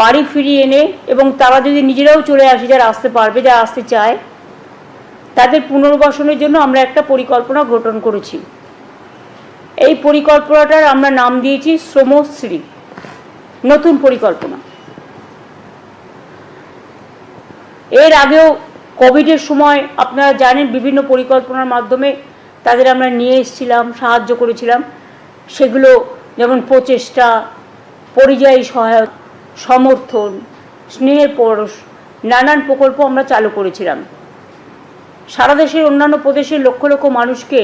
বাড়ি ফিরিয়ে এনে এবং তারা যদি নিজেরাও চলে আসে, যারা আসতে পারবে, যারা আসতে চায়, তাদের পুনর্বাসনের জন্য আমরা একটা পরিকল্পনা গঠন করেছি। এই পরিকল্পনাটার আমরা নাম দিয়েছি শ্রমশ্রী। নতুন পরিকল্পনা। এর আগেও কোভিডের সময় আপনারা জানেন বিভিন্ন পরিকল্পনার মাধ্যমে তাদের আমরা নিয়ে এসেছিলাম, সাহায্য করেছিলাম। সেগুলো যেমন প্রচেষ্টা, পরিযায়ী সহায়তা সমর্থন, স্নেহের পরশ, নানান প্রকল্প আমরা চালু করেছিলাম। সারা দেশের অন্যান্য প্রদেশের লক্ষ লক্ষ মানুষকে